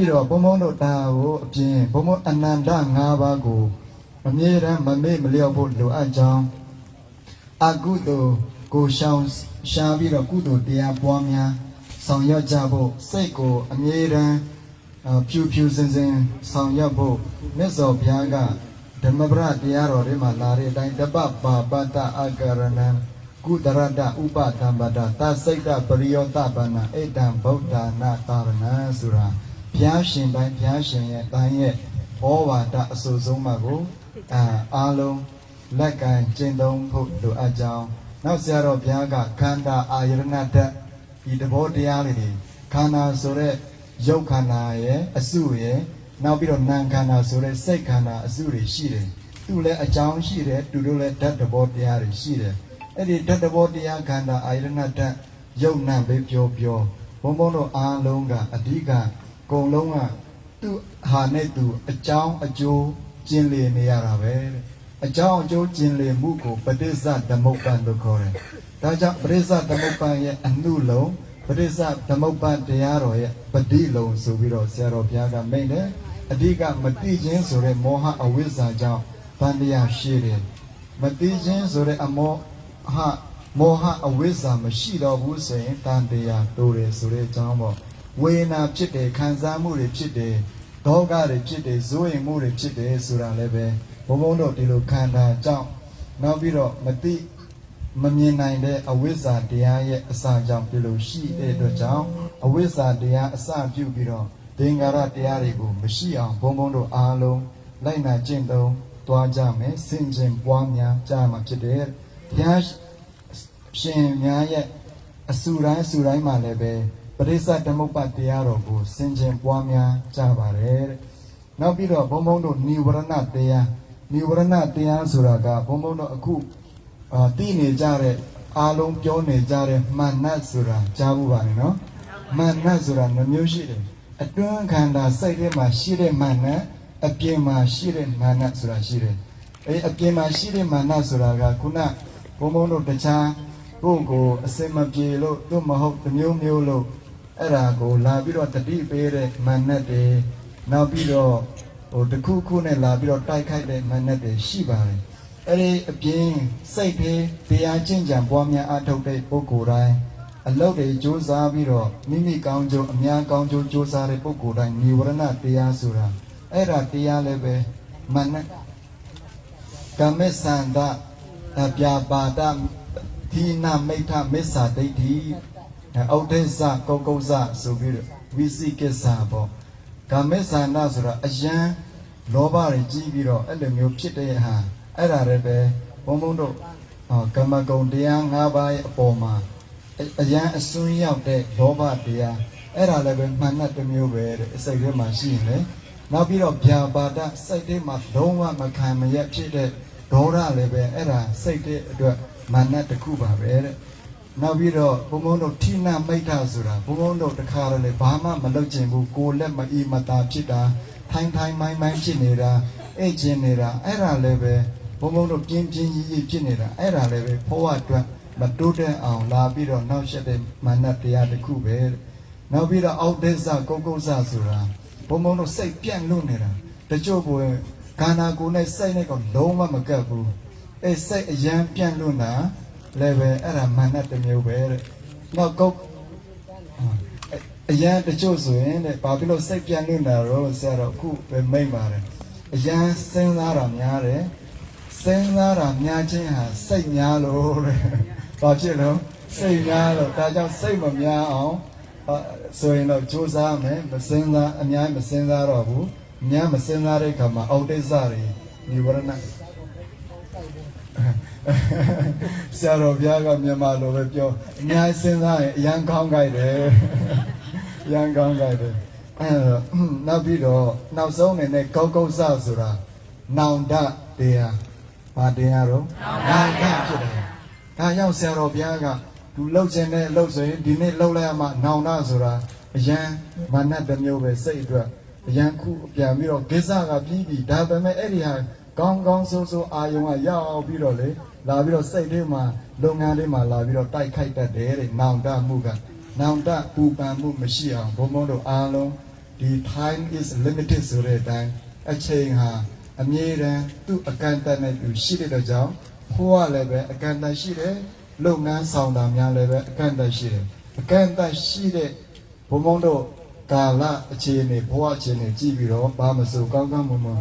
ပြီးတော့ဘုံဘုံတို့တာကိုအပြင်ဘုံဘုံအနန္တ၅ပါးကိုအမြဲတမ်းမမေ့မလျော့ဖို့လိုအပ်ကြောင်းအကုသိုလ်ကိုရှောင်ရှားပြီးတော့ကုသိုလ်တရားပွားများဆောင်ရွက်ကြဖို့စိတ်ကိုအမြဲတမ်းအာဖြူဖြူစင်စင်ဆောင်ရွက်ဖို့မြတ်စွာဘုရားကဓမ္မပဒတရားတော်တွေမှာလာတဲ့အတိုင်းတပ္ပပါပတ္တအကရဏံကုတရတဥပသံပတ္တသစိတ်တပရိယောတပန္နဣတံဗုဒ္ဓနာတာရဏံဆိုတာ ဘုရားရှင်တိုင်းဘုရားရှင်ရဲ့တိုင်းရဲ့ဩဝါဒအဆိုဆုံးမှာကိုအာအားလုံးလက်ကင်ကျင့်သုံးဖို့လိုအပ်ကြောင်းနောက်ဆရာတော်ဘုရားကခန္ဓာအာယရဏတ္တဒီသဘောတရားလေးတွေခန္ဓာဆိုတဲ့ရုပ်ခန္ဓာရဲ့အစုရဲ့နောက်ပြီးတော့နာမ်ခန္ဓာဆိုတဲ့စိတ်ခန္ဓာအစုတွေရှိတယ်သူလည်းအကြောင်းရှိတယ်သူတို့လည်းဓာတ်သဘောတရားတွေရှိတယ်အဲ့ဒီဓာတ်သဘောတရားခန္ဓာအာယရဏတ္တရုပ်နာမ်ပဲပြောပြောဘုံဘုံတို့အားလုံးကအဓိက ကုံလုံးကသူ့ဟာနဲ့သူအကြောင်းအကျိုးကျင်လည်နေရတာပဲတဲ့အကြောင်းအကျိုးကျင်လည်မှုကိုပဋိစ္စသမုပ္ပန်လို့ခေါ်တယ်ဒါကြောင့်ပဋိစ္စသမုပ္ပန်ရဲ့အမှုလုံးပဋိစ္စသမုပ္ပန်တရားတော်ရဲ့ပဋိလုံးဆိုပြီးတော့ဆရာတော်ဘုရားကမိန့်တယ်အဓိကမတိခြင်းဆိုတဲ့မောဟအဝိဇ္ဇာကြောင့်ဗန္တရားရှိတယ်မတိခြင်းဆိုတဲ့အမောဟမောဟအဝိဇ္ဇာမရှိတော့ဘူးဆိုရင်တန်တရားတိုးတယ်ဆိုတဲ့အကြောင်းပေါ့ ဝေဒနာဖြစ်တယ်ခံစားမှုတွေဖြစ်တယ်ဒေါကတွေဖြစ်တယ်ဇိုးရင်မှုတွေဖြစ်တယ်ဆိုတာလည်းပဲဘုံဘုံတို့ဒီလိုခန္ဓာကြောင့်နောက်ပြီးတော့မတိမမြင်နိုင်တဲ့အဝိဇ္ဇာတရားရဲ့အစာကြောင့်ဒီလိုရှိတဲ့အတွက်ကြောင့်အဝိဇ္ဇာတရားအစပြုပြီးတော့သင်္ကာရတရားတွေကိုမရှိအောင်ဘုံဘုံတို့အားလုံးလိုက်နာကျင့်သုံးသွားကြမယ်စင်ကြင်ပွားများကြမှာဖြစ်တယ်ဘုရားရှင်များရဲ့အစူတိုင်းအစူတိုင်းမှာလည်းပဲ ပရိစ္ဆသမုပ္ပါတရားတော်ကိုစင်ကြင်ပွားများကြပါတယ်တဲ့နောက်ပြီးတော့ဘုံဘုံတို့និဝရဏတရားនិဝရဏတရားဆိုတာကဘုံဘုံတို့အခုအာတည်နေကြတဲ့အားလုံးပြောနေကြတဲ့မာနဆိုတာကြားဘူးပါနဲ့နော်မာနဆိုတာနှမျိုးရှိတယ်အတွင်းခန္ဓာစိတ်ထဲမှာရှိတဲ့မာနအပြင်မှာရှိတဲ့မာနဆိုတာရှိတယ်အဲအပြင်မှာရှိတဲ့မာနဆိုတာကခုနဘုံဘုံတို့တခြားကိုယ့်ကိုယ်အစင်မပြေလို့သူ့မဟုတ်တစ်မျိုးမျိုးလို့ အဲ့ဒါကိုလာပြီးတော့တတိပေးတဲ့မန်နက်တွေနောက်ပြီးတော့ဟိုတခုခုနဲ့လာပြီးတော့တိုက်ခိုက်တဲ့မန်နက်တွေရှိပါတယ်အဲ့ဒီအပြင်စိတ်ဖေးတရားကျင့်ကြံပွားများအထောက်တဲ့ပုဂ္ဂိုလ်တိုင်းအလုပ်တွေစူးစမ်းပြီးတော့မိမိကောင်းကျိုးအများကောင်းကျိုးစူးစမ်းတဲ့ပုဂ္ဂိုလ်တိုင်းနိဝရဏတရားဆိုတာအဲ့ဒါတရားလည်းပဲမနကမေသန္တပြပါဒသီနမိဋ္ဌမစ္ဆာဒိဋ္ဌိ ဩဒိစ္စကောကုဇဆိုပြီးတော့ဝိသိကိစ္စပေါ့ကာမစ္ဆန္ဒဆိုတာအယံလောဘတွေကြီးပြီးတော့အဲ့လိုမျိုးဖြစ်တဲ့ဟာအဲ့ဒါလည်းပဲဘုံဘုံတို့ဟောကမ္မဂုံတရား၅ပါးရဲ့အပေါ်မှာအယံအစွန်းရောက်တဲ့လောဘတရားအဲ့ဒါလည်းပဲမှန်တဲ့တစ်မျိုးပဲတဲ့အစိတ်ထဲမှာရှိရင်လေနောက်ပြီးတော့ဗျာပါဒစိတ်ထဲမှာလုံးဝမခံမရက်ဖြစ်တဲ့ဒေါရလည်းပဲအဲ့ဒါစိတ်တဲ့အတွက်မာနတစ်ခုပါပဲတဲ့ နောက်ပြီးတော့ဘုံဘုံတို့ဌိနမိတ်္ထဆိုတာဘုံဘုံတို့တခါတလေဘာမှမလုပ်ချင်ဘူးကိုယ်လက်မအီမတာဖြစ်တာထိုင်းထိုင်းမိုင်းမိုင်းဖြစ်နေတာအဲ့ကျင်နေတာအဲ့ဒါလည်းပဲဘုံဘုံတို့ပြင်းပြင်းကြီးကြီးဖြစ်နေတာအဲ့ဒါလည်းပဲဘဝအတွက်မတိုးတက်အောင်လာပြီးတော့နောက်ဆက်တဲ့မာနတရားတစ်ခုပဲတဲ့နောက်ပြီးတော့အောက်ဒိစ္စကုတ်ကုတ်ဆဆိုတာဘုံဘုံတို့စိတ်ပြန့်လွတ်နေတာတချို့ကိုခန္ဓာကိုယ်နဲ့စိတ်နဲ့ကလုံးဝမကပ်ဘူးအဲ့စိတ်အယံပြန့်လွတ်တာ လည်းပဲအဲ့ဒါမာနတစ်မျိုးပဲတဲ့နောက်ကုတ်အယံတချို့ဆိုရင်တဲ့ဘာဖြစ်လို့စိတ်ပြန့်လွတ်တာတော့ဆရာတော်အခုပဲမိတ်ပါတယ်အယံစဉ်းစားတာများတယ်စဉ်းစားတာများခြင်းဟာစိတ်များလို့တဲ့ဘာဖြစ်လို့စိတ်များလို့ဒါကြောင့်စိတ်မများအောင်ဆိုရင်တော့ကြိုးစားမယ်မစဉ်းစားအများမစဉ်းစားတော့ဘူးအများမစဉ်းစားတဲ့အခါမှာအောက်တိစ္စတွေនិဝရဏ ဆရာတော်ဘုရားကမြန်မာလိုပဲပြောအများစဉ်းစားရင်အရန်ကောင်းကြိုက်တယ်အရန်ကောင်းကြိုက်တယ်အဲနောက်ပြီးတော့နောက်ဆုံးအနေနဲ့ကောက်ကောက်ဆဆိုတာနောင်တတရားဘာတရားတော့နောင်တဖြစ်တယ်ဒါကြောင့်ဆရာတော်ဘုရားကသူလှုပ်ခြင်းနဲ့လှုပ်ဆိုရင်ဒီနေ့လှုပ်လိုက်ရမှနောင်တဆိုတာအရန်မာနတစ်မျိုးပဲစိတ်အတွက်အရန်ခုပြန်ပြီးတော့ကိစ္စကပြီးပြီဒါပေမဲ့အဲ့ဒီဟာ ကောင်းကောင်းဆိုးဆိုးအာယုံကရောက်ပြီးတော့လေလာပြီးတော့စိတ်ထဲမှာလုပ်ငန်းလေးမှာလာပြီးတော့တိုက်ခိုက်တတ်တယ်တဲ့နောင်တမှုကနောင်တပူပန်မှုမရှိအောင်ဘုံဘုံတို့အားလုံးဒီ time is limited ဆိုတဲ့အတိုင်းအချိန်ဟာအမြဲတမ်းသူ့အကန့်အသတ်နဲ့သူရှိတဲ့အတွက်ကြောင့်ဘုရားလည်းပဲအကန့်အသတ်ရှိတယ်လုပ်ငန်းဆောင်တာများလည်းပဲအကန့်အသတ်ရှိတယ်အကန့်အသတ်ရှိတဲ့ဘုံဘုံတို့ကာလအခြေအနေဘဝအခြေအနေကြည့်ပြီးတော့ဘာမစိုးကောင်းကောင်းမွန်မွန်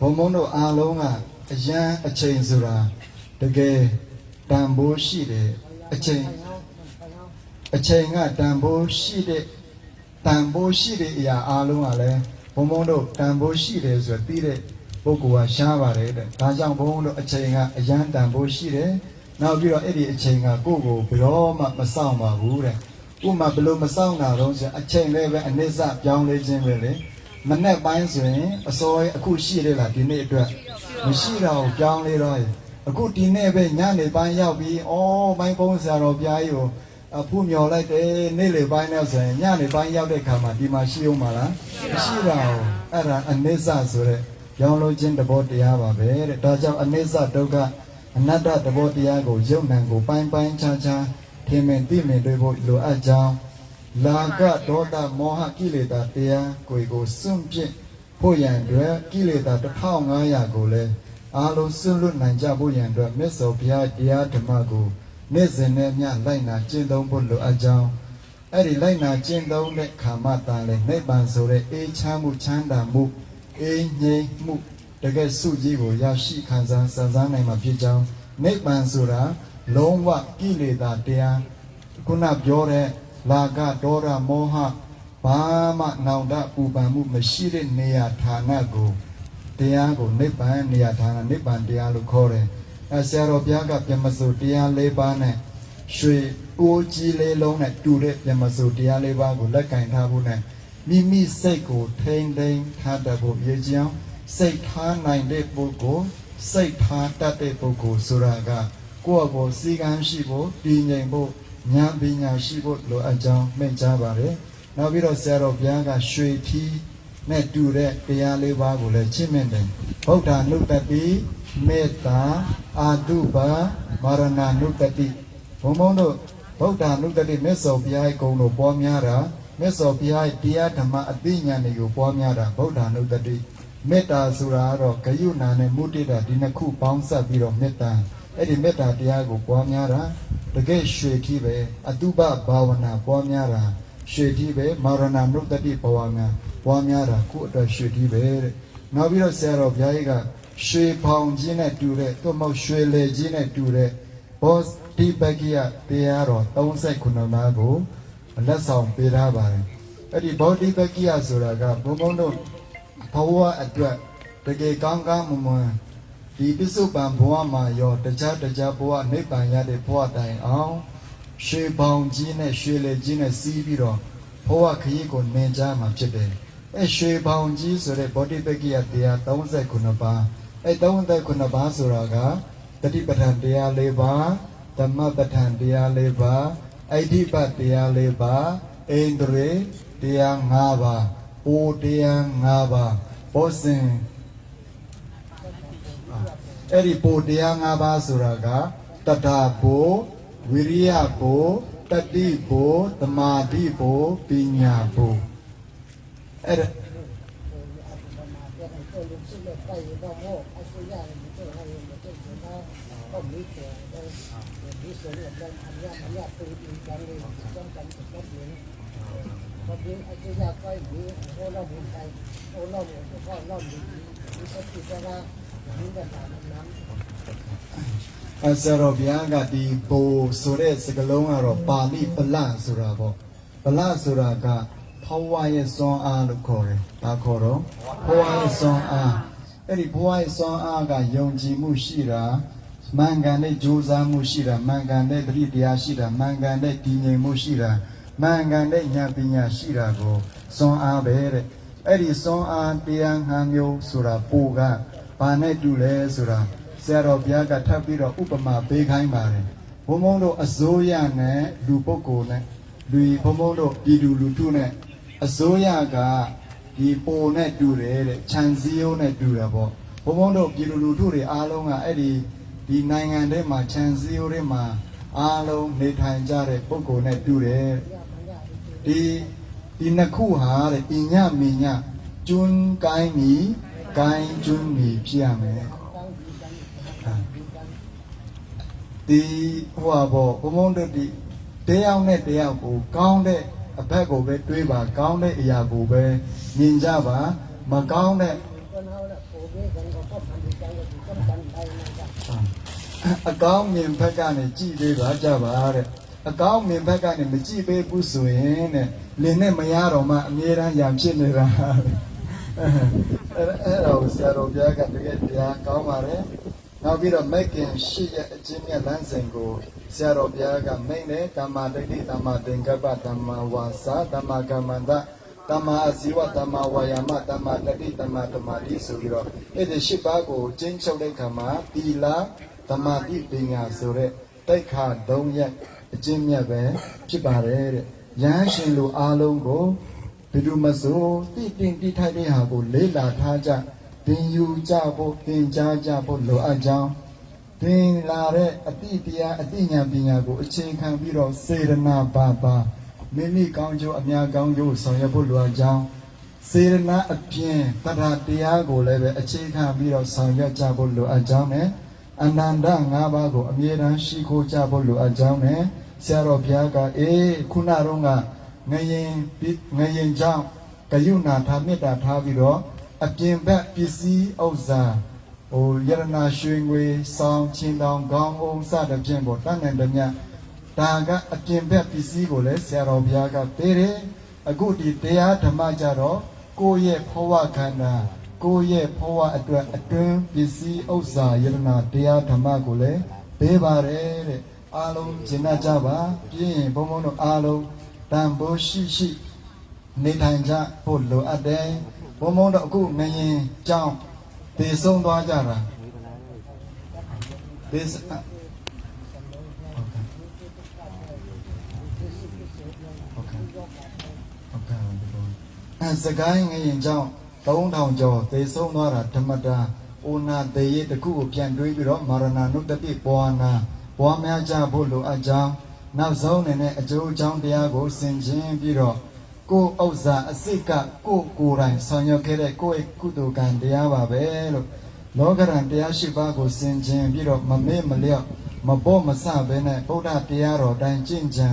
ဘုံဘုံတို့အားလုံးကအရန်အချိန်ဆိုတာတကယ်တန်ဖိုးရှိတယ်အချိန်အချိန်ကတန်ဖိုးရှိတဲ့တန်ဖိုးရှိတဲ့အရာအားလုံးကလည်းဘုံဘုံတို့တန်ဖိုးရှိတယ်ဆိုသိတဲ့ပုဂ္ဂိုလ်ကရှားပါတယ်တဲ့ဒါကြောင့်ဘုံဘုံတို့အချိန်ကအရန်တန်ဖိုးရှိတယ်နောက်ပြီးတော့အဲ့ဒီအချိန်ကကိုယ့်ကိုဘယ်တော့မှမဆောင်ပါဘူးတဲ့ဥပမာဘယ်လိုမဆောင်တာတော့ဆိုရင်အချိန်လေးပဲအနစ်စပြောင်းလဲခြင်းပဲလေ မနဲ့ပိုင်းဆိုရင်အစောရအခုရှိတယ်လားဒီနေ့အတွက်မရှိတော့ဘူးပြောင်းလဲတော့ရင်အခုဒီနေ့ပဲညနေပိုင်းရောက်ပြီးဩဘိုင်းကုန်းဆရာတော်ဘုရားကြီးကိုအဖူးမြော်လိုက်တယ်နေ့လေပိုင်းနဲ့ဆိုရင်ညနေပိုင်းရောက်တဲ့ခါမှာဒီမှာရှိအောင်မလားမရှိတော့ဘူးအဲ့ဒါအနိစ္စဆိုတဲ့ရောင်းလို့ခြင်းတဘောတရားပါပဲတဲ့ဒါကြောင့်အနိစ္စဒုက္ခအနတ္တတဘောတရားကိုယုံနံကိုပိုင်းပိုင်းခြားခြားထင်မြင်သိမြင်တွေ့ဖို့လိုအပ်ကြောင်း လာကဒေါသမောဟကိလေသာတရားကိုကိုစွန့်ပြစ်ဖို့ရန်အတွက်ကိလေသာ1500ကိုလည်းအားလုံးစွန့်လွတ်နိုင်ကြဖို့ရန်အတွက်မြတ်စွာဘုရားတရားဓမ္မကိုနေ့စဉ်နဲ့မျှလိုက်နာကျင့်သုံးဖို့လိုအပ်ကြောင်းအဲ့ဒီလိုက်နာကျင့်သုံးတဲ့ခါမှတန်လေနိဗ္ဗာန်ဆိုတဲ့အေးချမ်းမှုချမ်းသာမှုအေးငြိမ်မှုတကယ်စုကြီးကိုရရှိခံစားစံစားနိုင်မှာဖြစ်ကြောင်းနိဗ္ဗာန်ဆိုတာလုံးဝကိလေသာတရားခုနပြောတဲ့ လာကဒေါရမောဟဘာမှနောင်တပူပန်မှုမရှိတဲ့နေရာဌာနကိုတရားကိုနိဗ္ဗာန်နေရာဌာနနိဗ္ဗာန်တရားလို့ခေါ်တယ်အဲဆရာတော်ဘုရားကပြမစိုးတရား၄ပါးနဲ့ရွှေအိုးကြီးလေးလုံးနဲ့တူတဲ့ပြမစိုးတရား၄ပါးကိုလက်ကင်ထားဖို့နဲ့မိမိစိတ်ကိုထိမ့်သိမ်းထားတတ်ဖို့ရည်ကြည်အောင်စိတ်ထားနိုင်တဲ့ပုဂ္ဂိုလ်စိတ်ထားတတ်တဲ့ပုဂ္ဂိုလ်ဆိုတာကကိုယ့်အပေါ်စီကံရှိဖို့တည်ငြိမ်ဖို့ ဉာဏ်ပညာရှိဖို့လိုအပ်ကြောင်းမိန့်ကြားပါတယ်။နောက်ပြီးတော့ဆရာတော်ဘုရားကရွှေထီးနဲ့တူတဲ့တရားလေးပါးကိုလည်းချစ်မြင့်တယ်။ဗုဒ္ဓနုတ္တိမေတ္တာအာတုပါမာရဏနုတ္တိဘုံဘုံတို့ဗုဒ္ဓနုတ္တိမြတ်စွာဘုရားရဲ့ဂုဏ်တော်ပွားများတာမြတ်စွာဘုရားရဲ့တရားဓမ္မအသိဉာဏ်တွေကိုပွားများတာဗုဒ္ဓနုတ္တိမေတ္တာဆိုတာကတော့ဂယုဏနဲ့မုဒိတာဒီနှစ်ခုပေါင်းစပ်ပြီးတော့မေတ္တာ အဲ့ဒီမေတ္တာတရားကိုပွားများတာတကယ်ရွှေထီးပဲအတုပဘာဝနာပွားများတာရွှေထီးပဲမာရဏနုတ္တိဘဝများပွားများတာကိုယ့်အတွက်ရွှေထီးပဲတဲ့နောက်ပြီးတော့ဆရာတော်ဘုရားကြီးကရွှေဖောင်ကြီးနဲ့တူတဲ့သို့မဟုတ်ရွှေလေကြီးနဲ့တူတဲ့ဘောတိပကိယတရားတော်39ပါးကိုလက်ဆောင်ပေးထားပါတယ်အဲ့ဒီဘောတိပကိယဆိုတာကဘုံဘုံတို့ဘဝအတွက်တကယ်ကောင်းကောင်းမွန်မွန် ဒီပစ္စုပန်ဘဝမှာရောတခြားတခြားဘဝနိဗ္ဗာန်ရတဲ့ဘဝတိုင်အောင်ရွှေပေါင်ကြီးနဲ့ရွှေလေကြီးနဲ့စီးပြီးတော့ဘဝခရီးကိုနှင်ကြမှာဖြစ်တယ်။အဲရွှေပေါင်ကြီးဆိုတဲ့ဗောဓိပက္ခိယတရား39ပါးအဲ39ပါးဆိုတာကတတိပဋ္ဌာန်တရား၄ပါးဓမ္မပဋ္ဌာန်တရား၄ပါးအိဋ္ဌိပတ်တရား၄ပါးအိန္ဒြေတရား၅ပါးအိုတရား၅ပါးဘောဇင် အဲ့ဒီပိုတရား၅ပါးဆိုတာကတတ္ထာဘိုဝိရိယဘိုတတိဘိုသမာဓိဘိုပညာဘိုအဲ့ဒါ အစရောဘုရားကဒီဘိုဆိုတဲ့စကားလုံးကတော့ပါဠိပလဆိုတာပေါ့ပလဆိုတာကဘဝရဲ့စွမ်းအားလို့ခေါ်တယ်။ဒါခေါ်တော့ဘဝရဲ့စွမ်းအားအဲ့ဒီဘဝရဲ့စွမ်းအားကယုံကြည်မှုရှိတာမှန်ကန်တဲ့ကြိုးစားမှုရှိတာမှန်ကန်တဲ့တတိတရားရှိတာမှန်ကန်တဲ့တည်ငြိမ်မှုရှိတာမှန်ကန်တဲ့ဉာဏ်ပညာရှိတာကိုစွမ်းအားပဲတဲ့အဲ့ဒီစွမ်းအားတရားငါးမျိုးဆိုတာပိုက ဘာနဲ့တူလဲဆိုတာဆရာတော်ဘုရားကထပ်ပြီးတော့ဥပမာပေးခိုင်းပါတယ်ဘုံဘုံတို့အစိုးရနဲ့လူပုဂ္ဂိုလ်နဲ့လူဘုံဘုံတို့ပြည်သူလူထုနဲ့အစိုးရကဒီပိုနဲ့တူတယ်တဲ့ခြံစည်းရိုးနဲ့တူတယ်ပေါ့ဘုံဘုံတို့ပြည်သူလူထုတွေအားလုံးကအဲ့ဒီဒီနိုင်ငံထဲမှာခြံစည်းရိုးတွေမှာအားလုံးနေထိုင်ကြတဲ့ပုဂ္ဂိုလ်နဲ့တူတယ်ဒီဒီနှစ်ခုဟာတဲ့ပညာမညကျွန်းကိုင်းမီ ကိုင်းကျွန်းမီဖြစ်ရမယ်ဒီဟိုပါဘုံဘုံတို့ဒီတရားနဲ့တရားကိုကောင်းတဲ့အဘက်ကိုပဲတွေးပါကောင်းတဲ့အရာကိုပဲမြင်ကြပါမကောင်းတဲ့အကောင်းမြင်ဘက်ကနေကြည့်ပေးပါကြပါတဲ့အကောင်းမြင်ဘက်ကနေမကြည့်ပေးဘူးဆိုရင်တဲ့လင်းနဲ့မရတော့မှအမြဲတမ်းရံဖြစ်နေတာ အဲ့အဲ့တော့ဆရာတော်ဘုရားကတကယ်တရားကောင်းပါတယ်နောက်ပြီးတော့မိတ်ခင်ရှိရဲ့အချင်းမြတ်လမ်းစဉ်ကိုဆရာတော်ဘုရားကမိတ်နဲ့ဓမ္မတတိဓမ္မသင်္ကပ္ပဓမ္မဝါစာဓမ္မကမ္မန္တတမ္မာအဇီဝတမ္မာဝါယာမတမ္မာတတိတမ္မာဓမ္မာတိဆိုပြီးတော့အဲ့ဒီရှစ်ပါးကိုကျင့်ချုပ်တဲ့အခါမှာသီလသမာဓိပညာဆိုတဲ့တိုက်ခါဒုံရက်အကျင့်မြတ်ပဲဖြစ်ပါတယ်တဲ့ရဟန်းရှင်လူအားလုံးကို ဘယ်သူမဆိုတိတင်တိထိုက်တဲ့ဟာကိုလေးလာထားကြသင်ယူကြဖို့သင်ကြားကြဖို့လိုအပ်ကြောင်းသင်လာတဲ့အတိတရားအတိညာပညာကိုအခြေခံပြီးတော့စေရနာပါပါမိမိကောင်းကျိုးအများကောင်းကျိုးဆောင်ရွက်ဖို့လိုအပ်ကြောင်းစေရနာအပြင်တထာတရားကိုလည်းပဲအခြေခံပြီးတော့ဆောင်ရွက်ကြဖို့လိုအပ်ကြောင်းနဲ့အနန္တ၅ပါးကိုအမြဲတမ်းရှိခိုးကြဖို့လိုအပ်ကြောင်းနဲ့ဆရာတော်ဘုရားကအေးခုနတော့က ငရင်ပြီးငရင်ကြောင့်ကယုဏထားမေတ္တာထားပြီးတော့အပြင်ဘက်ပစ္စည်းဥစ္စာဟိုယရနာရွှေငွေစောင်းချင်းတောင်ကောင်းအောင်စသဖြင့်ပေါ့တတ်နိုင်တယ်မြတ်ဒါကအပြင်ဘက်ပစ္စည်းကိုလည်းဆရာတော်ဘုရားကပေးတယ်အခုဒီတရားဓမ္မကြတော့ကိုယ့်ရဲ့ဘဝခန္ဓာကိုယ့်ရဲ့ဘဝအတွက်အတွင်းပစ္စည်းဥစ္စာယရနာတရားဓမ္မကိုလည်းပေးပါတယ်တဲ့အားလုံးရှင်းတတ်ကြပါပြင်းရင်ဘုံဘုံတို့အားလုံး တန်ဖိုးရှိရှိနေထိုင်ကြဖို့လိုအပ်တယ်ဘုံဘုံတို့အခုငရင်ကြောင်းတည်ဆုံးသွားကြတာဒီစဟုတ်ကဲ့ဟုတ်ကဲ့ဟုတ်ကဲ့အဲစကိုင်းငရင်ကြောင်း3000ကျော်သေဆုံးသွားတာဓမ္မတာအိုနာတေရတခုကိုပြန်တွေးပြီးတော့မာရဏနုတ္တိပွားနာပွားများကြဖို့လိုအပ်ကြောင်း နောက်ဆုံးအနေနဲ့အကျိုးအကြောင်းတရားကိုဆင်ခြင်ပြီးတော့ကိုယ်ဥစ္စာအစိတ်ကကိုယ်ကိုယ်တိုင်ဆောင်ရွက်ခဲ့တဲ့ကိုယ့်ရဲ့ကုသိုလ်ကံတရားပါပဲလို့လောကရန်တရားရှိပါးကိုဆင်ခြင်ပြီးတော့မမေ့မလျော့မပေါ့မဆဘဲနဲ့ဗုဒ္ဓတရားတော်တိုင်းကျင့်ကြံ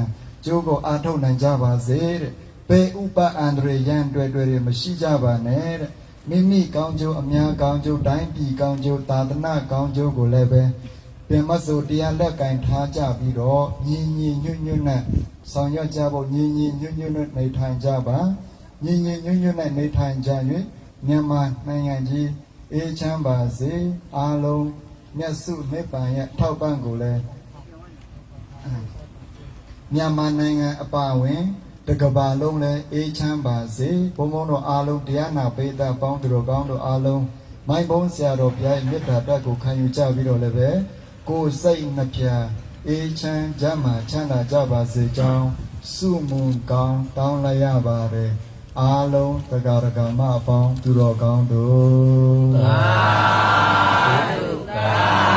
ကျိုးကိုအားထုတ်နိုင်ကြပါစေတဲ့ပေဥပအန္တရေရန်တွေ့တွေ့တွေမရှိကြပါနဲ့တဲ့မိမိကောင်းကျိုးအများကောင်းကျိုးတိုင်းပြည်ကောင်းကျိုးသာသနာကောင်းကျိုးကိုလည်းပဲ ပြင်မဆိုတရားလက်ကင်ထားကြပြီးတော့ညီညီညွတ်ညွတ်နဲ့ဆောင်ရွက်ကြဖို့ညီညီညွတ်ညွတ်နဲ့နေထိုင်ကြပါညီညီညွတ်ညွတ်နဲ့နေထိုင်ကြ၍မြန်မာနိုင်ငံကြီးအေးချမ်းပါစေအားလုံးမြတ်စုနိဗ္ဗာန်ရဲ့ထောက်ပံ့ကိုလည်းမြန်မာနိုင်ငံအပါအဝင်တကဘာလုံးလည်းအေးချမ်းပါစေဘုံဘုံတို့အားလုံးတရားနာပိသပေါင်းသူတို့ကောင်းတို့အားလုံးမိုင်းဘုံဆရာတော်ဘုရားရဲ့မေတ္တာတက်ကိုခံယူကြပြီးတော့လည်းပဲ ကိုစိတ်နှပြအေးချမ်းကြမှာချမ်းသာကြပါစေကြောင်းစုမုံကောင်းတောင်းလိုက်ရပါတယ်အားလုံးတက္ကရာကမအပေါင်းသူတော်ကောင်းတို့သာဓုသာ